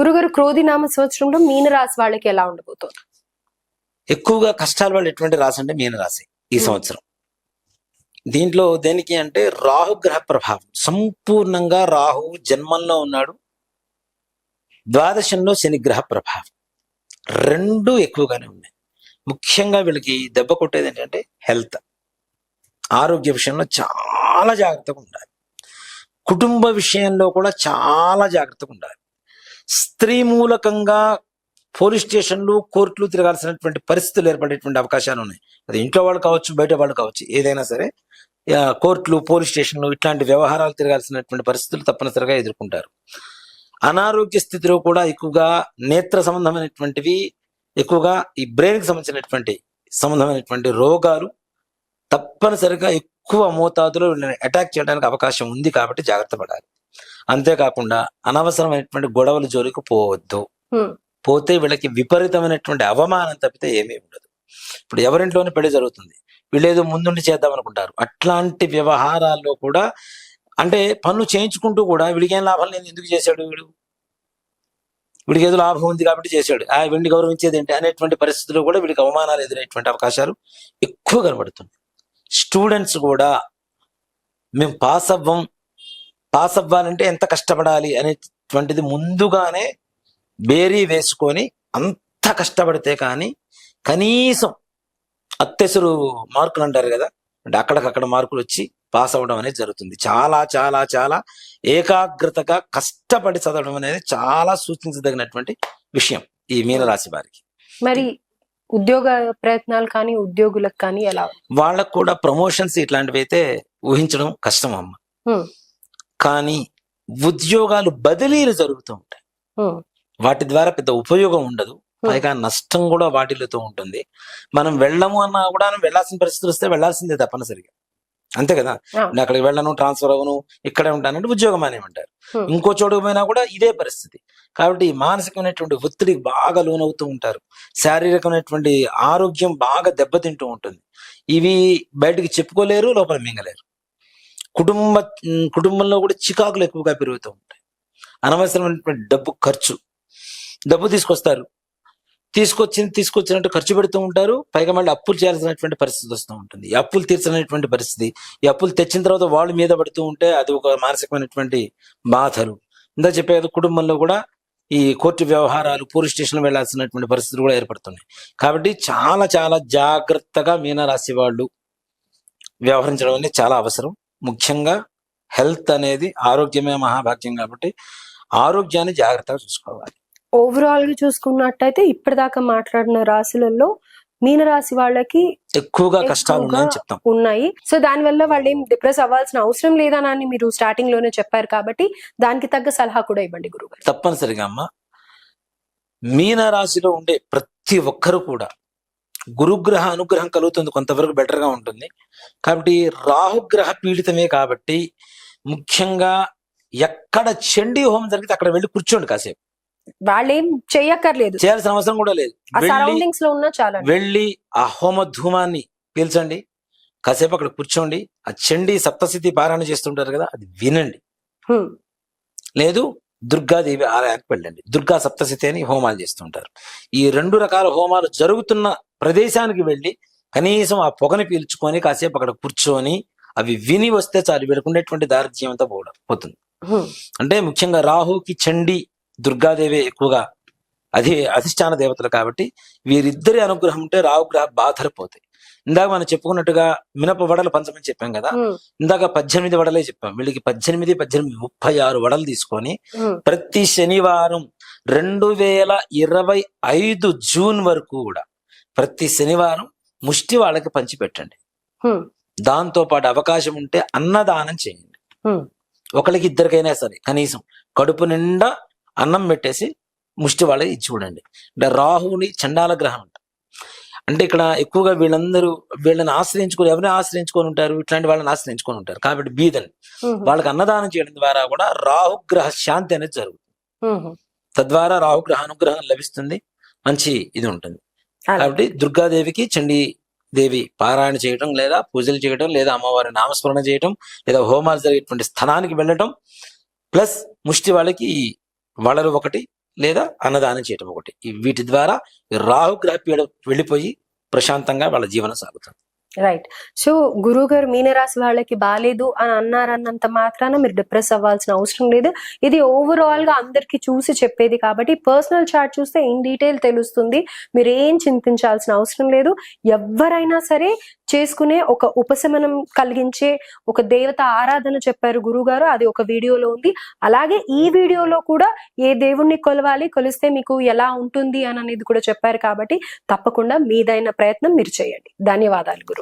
గురుగారు క్రోధినామ సంవత్సరంలో మీన రాశి వాళ్ళకి ఎలా ఉండబోతోంది? ఎక్కువగా కష్టాలు వాళ్ళు ఎటువంటి రాశి అంటే మీన రాశి ఈ. సంవత్సరం. దీంట్లో దేనికి అంటే రాహుగ్రహ ప్రభావం. సంపూర్ణంగా రాహు జన్మంలో ఉన్నాడు. ద్వాదశంలో శనిగ్రహ ప్రభావం. రెండు ఎక్కువగానే ఉన్నాయి. ముఖ్యంగా వీళ్ళకి దెబ్బ కొట్టేది ఏంటంటే హెల్త్. ఆరోగ్య విషయంలో చాలా జాగ్రత్తగా ఉండాలి. కుటుంబ విషయంలో కూడా చాలా జాగ్రత్తగా ఉండాలి. స్త్రీ మూలకంగా పోలీస్ స్టేషన్లు కోర్టులు తిరగాల్సినటువంటి పరిస్థితులు ఏర్పడేటువంటి అవకాశాలు ఉన్నాయి. అది ఇంట్లో వాళ్ళు కావచ్చు బయట వాళ్ళు కావచ్చు ఏదైనా సరే కోర్టులు పోలీస్ స్టేషన్లు ఇట్లాంటి వ్యవహారాలు తిరగాల్సినటువంటి పరిస్థితులు తప్పనిసరిగా ఎదుర్కొంటారు. అనారోగ్య స్థితిలో కూడా ఎక్కువగా నేత్ర సంబంధమైనటువంటివి ఎక్కువగా ఈ బ్రెయిన్కి సంబంధించినటువంటి సంబంధమైనటువంటి రోగాలు తప్పనిసరిగా ఎక్కువ మోతాదులో అటాక్ చేయడానికి అవకాశం ఉంది కాబట్టి జాగ్రత్త పడాలి. అంతేకాకుండా అనవసరమైనటువంటి గొడవల జోలికి పోవద్దు. పోతే వీళ్ళకి విపరీతమైనటువంటి అవమానం తప్పితే ఏమీ ఉండదు. ఇప్పుడు ఎవరింట్లోనే పెళ్ళి జరుగుతుంది. వీళ్ళేదో ముందుండి చేద్దాం అనుకుంటారు అట్లాంటి వ్యవహారాల్లో కూడా అంటే పనులు చేయించుకుంటూ కూడా వీడికి ఏం లాభం లేదు. ఎందుకు చేశాడు వీడు? వీడికి ఏదో లాభం ఉంది కాబట్టి చేశాడు. ఆ వీడిని గౌరవించేది ఏంటి అనేటువంటి పరిస్థితుల్లో కూడా వీడికి అవమానాలు ఎదురయ్యేటువంటి అవకాశాలు ఎక్కువ కనబడుతుంది స్టూడెంట్స్ కూడా మేము పాస్ అవ్వం పాస్ అవ్వాలంటే ఎంత కష్టపడాలి అనేటువంటిది ముందుగానే బేరీ వేసుకొని అంత కష్టపడితే కానీ కనీసం అత్తెసరు మార్కులు అంటారు కదా అంటే అక్కడికక్కడ మార్కులు వచ్చి పాస్ అవ్వడం అనేది జరుగుతుంది చాలా చాలా చాలా ఏకాగ్రతగా కష్టపడి చదవడం అనేది చాలా సూచించదగినటువంటి విషయం ఈ మీనరాశి వారికి మరి ఉద్యోగ ప్రయత్నాలు కానీ ఉద్యోగులకు కానీ ఎలా? వాళ్ళకు కూడా ప్రమోషన్స్ ఇట్లాంటివి అయితే ఊహించడం కష్టం అమ్మ. కానీ ఉద్యోగాలు బదిలీలు జరుగుతూ ఉంటాయి. వాటి ద్వారా పెద్ద ఉపయోగం ఉండదు. పైగా నష్టం కూడా వాటిలతో ఉంటుంది. మనం వెళ్ళము అన్నా కూడా వెళ్ళాల్సిన పరిస్థితులు వస్తే వెళ్ళాల్సిందే తప్పనిసరిగా. అంతే కదా? అక్కడికి వెళ్ళను ట్రాన్స్ఫర్ అవ్వను ఇక్కడే ఉంటానంటే ఉద్యోగం అనేమంటారు. Hmm. ఇంకో చోటుకు పోయినా కూడా ఇదే పరిస్థితి. కాబట్టి మానసికమైనటువంటి ఒత్తిడికి బాగా లోనవుతూ ఉంటారు. శారీరకమైనటువంటి ఆరోగ్యం బాగా దెబ్బతింటూ ఉంటుంది. ఇవి బయటికి చెప్పుకోలేరు లోపల మింగలేరు. కుటుంబ కుటుంబంలో కూడా చికాకులు ఎక్కువగా పెరుగుతూ ఉంటాయి. అనవసరమైనటువంటి డబ్బు ఖర్చు. డబ్బు తీసుకొస్తారు. తీసుకొచ్చింది తీసుకొచ్చినట్టు ఖర్చు పెడుతూ ఉంటారు. పైగా మళ్ళీ అప్పులు చేయాల్సినటువంటి పరిస్థితి వస్తూ ఉంటుంది. అప్పులు తీర్చలేనటువంటి పరిస్థితి. ఈ అప్పులు తెచ్చిన తర్వాత వాళ్ళు మీద పడుతూ ఉంటే అది ఒక మానసికమైనటువంటి బాధలు. ఇందా చెప్పే కుటుంబంలో కూడా ఈ కోర్టు వ్యవహారాలు పోలీస్ స్టేషన్ వెళ్ళాల్సినటువంటి పరిస్థితులు కూడా ఏర్పడుతున్నాయి. కాబట్టి చాలా చాలా జాగ్రత్తగా మీనరాశి వాళ్ళు వ్యవహరించడం అనేది చాలా అవసరం. ముఖ్యంగా హెల్త్ అనేది ఆరోగ్యమే మహాభాగ్యం కాబట్టి ఆరోగ్యాన్ని జాగ్రత్తగా చూసుకోవాలి. ఓవరాల్గా చూసుకున్నట్టయితే ఇప్పటిదాకా మాట్లాడిన రాశులలో మీన రాశి వాళ్ళకి ఎక్కువగా కష్టాలు ఉన్నాయని ఎక్కువగా చెప్తాం. ఉన్నాయి. సో దాని వల్ల వాళ్ళు ఏం డిప్రెస్ అవ్వాల్సిన అవసరం లేదని మీరు స్టార్టింగ్లోనే చెప్పారు కాబట్టి దానికి తగ్గ సలహా కూడా ఇవ్వండి గురుగారు. తప్పనిసరిగా అమ్మ. మీన రాశిలో ఉండే ప్రతి ఒక్కరు కూడా గురుగ్రహ అనుగ్రహం కలుగుతుంది కొంతవరకు better గా ఉంటుంది. కాబట్టి రాహుగ్రహ పీడితమే కాబట్టి ముఖ్యంగా ఎక్కడ చండీ హోమం జరిగితే అక్కడ వెళ్ళి కూర్చోండి కాసేపు. వాళ్ళు ఏం చెయ్యక్కర్లేదు. చేయాల్సిన అవసరం కూడా లేదు. సరౌండింగ్స్లో ఉన్నా చాలా వెళ్ళి ఆ హోమ ధూమాన్ని పీల్చండి కాసేపు అక్కడ కూర్చోండి ఆ చండీ సప్తశతి పారాయణ చేస్తుంటారు కదా అది వినండి. లేదు దుర్గాదేవి ఆలయానికి వెళ్ళండి. దుర్గా సప్తశతి అని హోమాలు చేస్తుంటారు. ఈ రెండు రకాల హోమాలు జరుగుతున్న ప్రదేశానికి వెళ్ళి కనీసం ఆ పొగని పీల్చుకొని కాసేపు అక్కడ కూర్చొని అవి విని వస్తే చాలు. వీళ్ళకుండేటువంటి దారిద్ర్యం అంతా పోవడం పోతుంది. అంటే ముఖ్యంగా రాహుకి చండి దుర్గాదేవి ఎక్కువగా అది అధిష్టాన దేవతలు కాబట్టి వీరిద్దరి అనుగ్రహం ఉంటే రాహుగ్రహ బాధలు పోతాయి ఇందాక మనం చెప్పుకున్నట్టుగా మినప వడలు పంచమని చెప్పాం కదా. ఇందాక పద్దెనిమిది వడలే చెప్పాం వీళ్ళకి పద్దెనిమిది పద్దెనిమిది ముప్పై ఆరు వడలు తీసుకొని. ప్రతి శనివారం రెండు వేల ఇరవై ఐదు జూన్ వరకు కూడా ప్రతి శనివారం ముష్టి వాళ్ళకి పంచి పెట్టండి హ్మ్. దాంతో పాటు అవకాశం ఉంటే అన్నదానం చేయండి. ఒకరికి ఇద్దరికైనా సరే కనీసం కడుపు నిండా అన్నం పెట్టేసి ముష్టి వాళ్ళకి ఇచ్చి చూడండి. అంటే రాహుని చండాల గ్రహం అంట. అంటే ఇక్కడ ఎక్కువగా వీళ్ళందరూ వీళ్ళని ఆశ్రయించుకొని ఎవరిని ఆశ్రయించుకొని ఉంటారు? ఇట్లాంటి వాళ్ళని ఆశ్రయించుకొని ఉంటారు. కాబట్టి బీదని. వాళ్ళకి అన్నదానం చేయడం ద్వారా కూడా రాహుగ్రహ శాంతి అనేది జరుగుతుంది. తద్వారా రాహుగ్రహ అనుగ్రహం లభిస్తుంది. మంచి ఇది ఉంటుంది. కాబట్టి దుర్గాదేవికి చండీ దేవి పారాయణ చేయటం లేదా పూజలు చేయటం లేదా అమ్మవారి నామస్మరణ చేయటం లేదా హోమాలు జరిగేటువంటి స్థలానికి వెళ్ళటం ప్లస్ ముష్టి వాళ్ళకి ఈ వడలు ఒకటి లేదా అన్నదానం చేయటం ఒకటి. వీటి ద్వారా రాహుగ్రహ పీడ వెళ్ళిపోయి ప్రశాంతంగా వాళ్ళ జీవనం సాగుతుంది. రైట్ సో గురువు గారు మీనరాశి వాళ్ళకి బాగాలేదు అని అన్నారన్నంత మాత్రాన మీరు డిప్రెస్ అవ్వాల్సిన అవసరం లేదు. ఇది ఓవరాల్గా అందరికి చూసి చెప్పేది కాబట్టి పర్సనల్ చార్ట్ చూస్తే ఇన్ డీటెయిల్ తెలుస్తుంది. మీరు ఏం చింతించాల్సిన అవసరం లేదు. ఎవరైనా సరే చేసుకునే ఒక ఉపశమనం కలిగించే ఒక దేవత ఆరాధన చెప్పారు గురుగారు అది ఒక వీడియోలో ఉంది. అలాగే ఈ వీడియోలో కూడా ఏ దేవుణ్ణి కొలవాలి కొలిస్తే మీకు ఎలా ఉంటుంది అని అనేది కూడా చెప్పారు కాబట్టి తప్పకుండా మీదైన ప్రయత్నం మీరు చేయండి. ధన్యవాదాలు గురు